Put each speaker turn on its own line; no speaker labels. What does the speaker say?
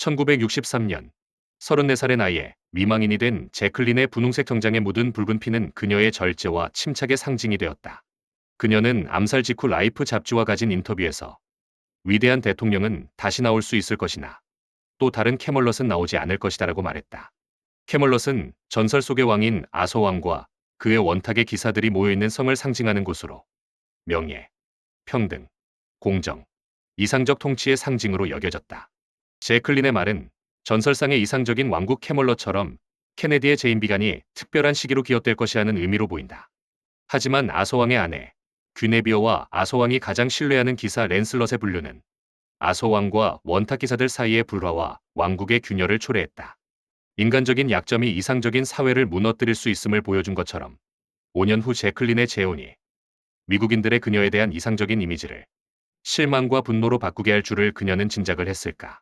1963년 34살의 나이에 미망인이 된 제클린의 분홍색 정장에 묻은 붉은 피는 그녀의 절제와 침착의 상징이 되었다. 그녀는 암살 직후 라이프 잡지와 가진 인터뷰에서 위대한 대통령은 다시 나올 수 있을 것이나 또 다른 캐멀럿은 나오지 않을 것이다라고 말했다. 캐멀럿은 전설 속의 왕인 아소왕과 그의 원탁의 기사들이 모여있는 성을 상징하는 곳으로 명예, 평등, 공정, 이상적 통치의 상징으로 여겨졌다. 제클린의 말은 전설상의 이상적인 왕국 캐멀러처럼 케네디의 재임 비간이 특별한 시기로 기억될 것이라는 의미로 보인다. 하지만 아소왕의 아내 귀네비어와 아소왕이 가장 신뢰하는 기사 랜슬럿의 분류는 아소왕과 원탁 기사들 사이의 불화와 왕국의 균열을 초래했다. 인간적인 약점이 이상적인 사회를 무너뜨릴 수 있음을 보여준 것처럼 5년 후 제클린의 재혼이 미국인들의 그녀에 대한 이상적인 이미지를 실망과 분노로 바꾸게 할 줄을 그녀는 짐작을 했을까.